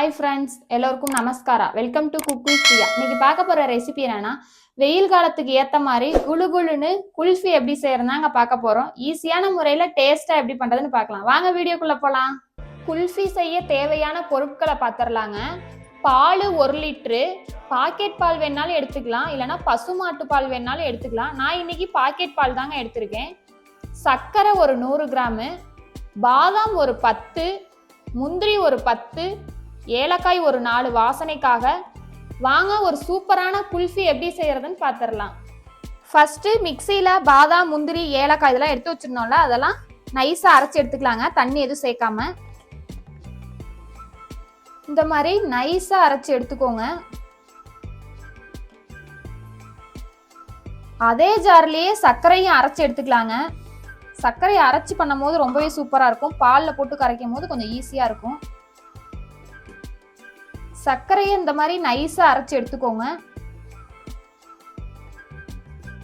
Hi friends எல்லோருக்கும் நமஸ்காரா. Welcome to cook Priya இன்னைக்கு பார்க்க போகிற ரெசிபி என்னன்னா வெயில் காலத்துக்கு ஏற்ற மாதிரி குளு குளுன்னு குல்ஃபி எப்படி செய்யறதாங்க பார்க்க போகிறோம் ஈஸியான முறையில் டேஸ்ட்டாக எப்படி பண்ணுறதுன்னு பார்க்கலாம். வாங்க வீடியோக்குள்ளே போகலாம் குல்ஃபி செய்ய தேவையான பொருட்களை பார்த்துடலாங்க பால் ஒரு லிட்ரு பாக்கெட் பால் வேணாலும் எடுத்துக்கலாம். இல்லைன்னா பசுமாட்டு பால் வேணாலும் எடுத்துக்கலாம். நான் இன்னைக்கு பாக்கெட் பால் தாங்க எடுத்திருக்கேன். சர்க்கரை ஒரு நூறு கிராமு பாதாம் ஒரு பத்து முந்திரி ஒரு பத்து ஏலக்காய் ஒரு நாலு வாசனைக்காக வாங்க ஒரு சூப்பரான குல்ஃபி எப்படி செய்யறதுன்னு பார்த்துடலாம் ஃபஸ்ட்டு மிக்சியில் பாதாம் முந்திரி ஏலக்காய் இதெல்லாம் எடுத்து வச்சிருந்தோம்ல அதெல்லாம் நைஸாக அரைச்சி எடுத்துக்கலாங்க. தண்ணி எதுவும் சேர்க்காம. இந்த மாதிரி நைஸாக அரைச்சி எடுத்துக்கோங்க. அதே ஜார்லேயே சர்க்கரையும் அரைச்சி எடுத்துக்கலாங்க. சர்க்கரையை அரைச்சி பண்ணும் போது ரொம்பவே சூப்பராக இருக்கும். பாலில் போட்டு கரைக்கும் போது கொஞ்சம் ஈஸியாக இருக்கும். சர்க்கரையை இந்த மாதிரி நைஸாக அரைச்சி எடுத்துக்கோங்க.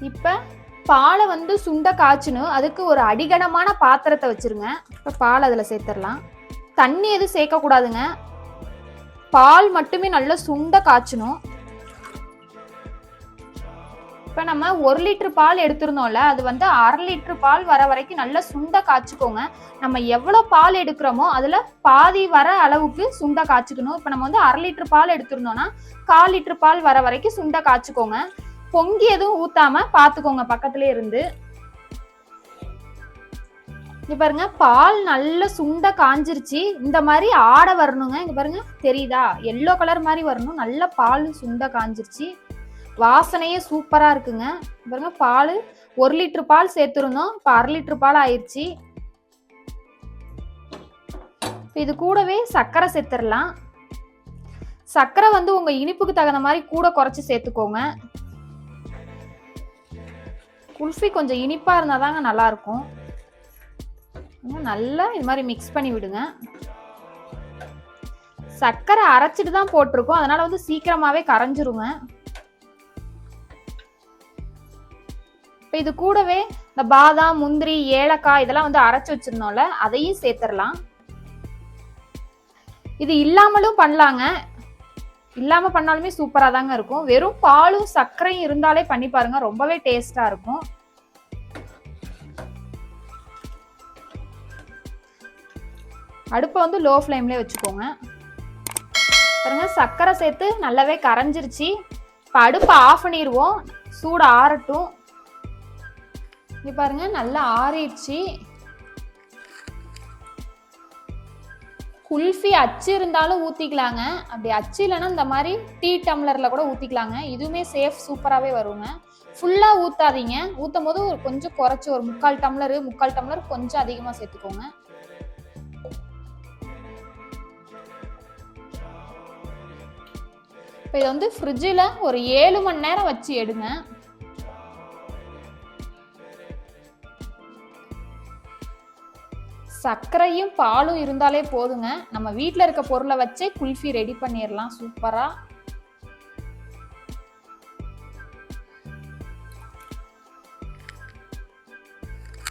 இப்போ பாலை வந்து சுண்ட காய்ச்சணும் அதுக்கு ஒரு அடிகனமான பாத்திரத்தை வச்சிருங்க. இப்போ பால் அதில் சேர்த்துடலாம். தண்ணி எதுவும் சேர்க்கக்கூடாதுங்க. பால் மட்டுமே நல்லா சுண்ட காய்ச்சணும். இப்போ நம்ம ஒரு லிட்டர் பால் எடுத்திருந்தோம்ல அது வந்து அரை லிட்டர் பால் வர வரைக்கும் நல்லா சுண்ட காய்ச்சிக்கோங்க. நம்ம எவ்வளோ பால் எடுக்கிறோமோ அதில் பாதி வர அளவுக்கு சுண்ட காய்ச்சிக்கணும். இப்போ நம்ம வந்து அரை லிட்டர் பால் எடுத்திருந்தோம்னா கால் லிட்டர் பால் வர வரைக்கும் சுண்ட காய்ச்சிக்கோங்க. பொங்கி எதுவும் ஊத்தாம பார்த்துக்கோங்க பக்கத்துலேயே இருந்து. இங்க பாருங்க பால் நல்ல சுண்ட காஞ்சிருச்சு. இந்த மாதிரி ஆடை வரணுங்க. இங்க பாருங்க தெரியுதா? எல்லோ கலர் மாதிரி வரணும். நல்ல பால் சுண்ட காஞ்சிருச்சு. வாசனையே சூப்பராக இருக்குங்க. பாருங்க பால் ஒரு லிட்டர் பால் சேர்த்துருந்தோம். இப்போ அரை லிட்டர் பால் ஆயிடுச்சு இது கூடவே சர்க்கரை சேர்த்துடலாம் சர்க்கரை வந்து உங்கள் இனிப்புக்கு தகுந்த மாதிரி கூட குறைச்சி சேர்த்துக்கோங்க. குல்ஃபி கொஞ்சம் இனிப்பாக இருந்தால் தாங்க நல்லாயிருக்கும். இன்னும் நல்லா இது மாதிரி மிக்ஸ் பண்ணி விடுங்க. சர்க்கரை அரைச்சிட்டு தான் போட்டிருக்கோம். அதனால வந்து சீக்கிரமாகவே கரைஞ்சிருங்க. இப்போ இது கூடவே இந்த பாதாம் முந்திரி ஏலக்காய் இதெல்லாம் வந்து அரைச்சி வச்சிருந்தோம்ல அதையும் சேர்த்துடலாம். இது இல்லாமலும் பண்ணலாங்க. இல்லாமல் பண்ணாலுமே சூப்பராக தாங்க இருக்கும். வெறும் பாலும் சர்க்கரையும் இருந்தாலே பண்ணி பாருங்க ரொம்பவே டேஸ்டாக இருக்கும். அடுப்பை வந்து லோ ஃப்ளேம்லேயே வச்சுக்கோங்க. பாருங்க சர்க்கரை சேர்த்து நல்லாவே கரைஞ்சிருச்சு. இப்போ அடுப்பை ஆஃப் பண்ணிடுவோம் சூடு ஆறட்டும். இங்கே பாருங்க நல்லா ஆறிடுச்சு. குல்ஃபி அச்சு இருந்தாலும் ஊற்றிக்கலாங்க அப்படி அச்சு இல்லைன்னா இந்த மாதிரி டீ டம்ளரில் கூட ஊற்றிக்கலாங்க இதுவுமே சேஃப் சூப்பராகவே வருங்க. ஃபுல்லாக ஊற்றாதீங்க ஊற்றும் போது ஒரு கொஞ்சம் குறைச்சி ஒரு முக்கால் டம்ளரு முக்கால் டம்ளர் கொஞ்சம் அதிகமாக சேர்த்துக்கோங்க. இப்போ இதை வந்து ஃப்ரிட்ஜில் ஒரு ஏழு மணி நேரம் வச்சு எடுங்க. சர்க்கரையும் பாலும் இருந்தாலே போதுங்க. நம்ம வீட்டில் இருக்க பொருளை வச்சே குல்ஃபி ரெடி பண்ணிடலாம் சூப்பராக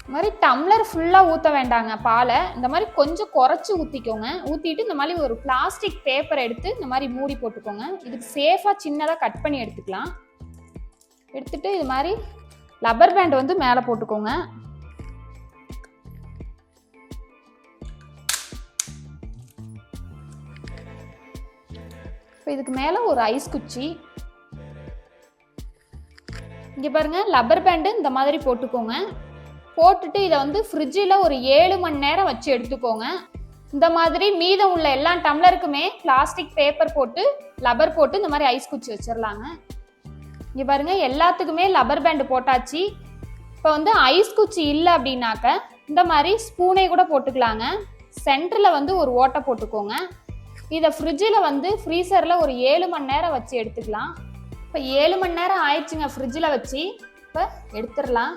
இந்த மாதிரி டம்ளர் ஃபுல்லாக ஊற்ற வேண்டாங்க பாலை. இந்த மாதிரி கொஞ்சம் குறைச்சி ஊற்றிக்கோங்க ஊற்றிட்டு இந்த மாதிரி ஒரு பிளாஸ்டிக் பேப்பர் எடுத்து இந்த மாதிரி மூடி போட்டுக்கோங்க. இதுக்கு சேஃபாக சின்னதாக கட் பண்ணி எடுத்துக்கலாம். எடுத்துட்டு இது மாதிரி லப்பர் பேண்ட் வந்து மேலே போட்டுக்கோங்க. இப்போ இதுக்கு மேலே ஒரு ஐஸ் குச்சி. இங்கே பாருங்க லப்பர் பேண்டு இந்த மாதிரி போட்டுக்கோங்க. போட்டுட்டு இதை வந்து ஃப்ரிட்ஜில் ஒரு ஏழு மணி நேரம் வச்சு எடுத்துக்கோங்க. இந்த மாதிரி மீதம் உள்ள எல்லா டம்ளருக்குமே பிளாஸ்டிக் பேப்பர் போட்டு லப்பர் போட்டு இந்த மாதிரி ஐஸ் குச்சி வச்சிடலாங்க இங்கே பாருங்க எல்லாத்துக்குமே லப்பர் பேண்டு போட்டாச்சு. இப்போ வந்து ஐஸ் குச்சி இல்லை அப்படின்னாக்க இந்த மாதிரி ஸ்பூனை கூட போட்டுக்கலாங்க. சென்டரில் வந்து ஒரு ஓட்டை போட்டுக்கோங்க. இதை ஃப்ரிட்ஜில் வந்து ஃப்ரீசரில் ஒரு ஏழு மணி நேரம் வச்சு எடுத்துக்கலாம். இப்போ ஏழு மணி நேரம் ஆயிடுச்சுங்க ஃப்ரிட்ஜில் வச்சு. இப்போ எடுத்துடலாம்.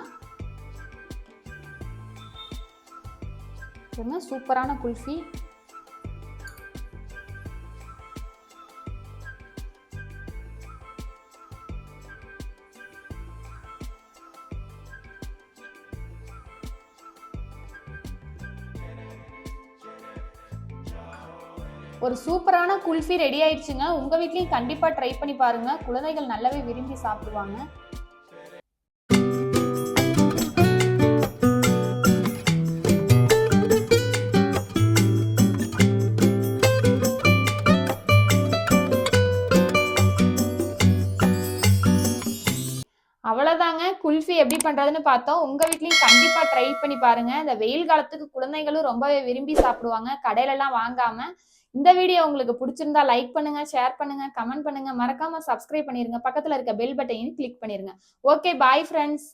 சூப்பரான குல்ஃபி. ஒரு சூப்பரான குல்ஃபி ரெடி ஆயிடுச்சுங்க. உங்க வீட்லயும் கண்டிப்பா ட்ரை பண்ணி பாருங்க. குழந்தைகள் நல்லாவே விரும்பி சாப்பிடுவாங்க. அவ்வளோதாங்க குல்ஃபி எப்படி பண்ணுறதுன்னு பார்த்தோம். உங்கள் வீட்லேயும் கண்டிப்பாக ட்ரை பண்ணி பாருங்கள் இந்த வெயில் காலத்துக்கு குழந்தைகளும் ரொம்பவே விரும்பி சாப்பிடுவாங்க. கடையிலலாம் வாங்காமல் இந்த வீடியோ உங்களுக்கு பிடிச்சிருந்தா லைக் பண்ணுங்க ஷேர் பண்ணுங்க கமெண்ட் பண்ணுங்க. மறக்காம சப்ஸ்கிரைப் பண்ணிருங்க. பக்கத்துல இருக்க பெல் பட்டையும் கிளிக் பண்ணிருங்க. Okay bye friends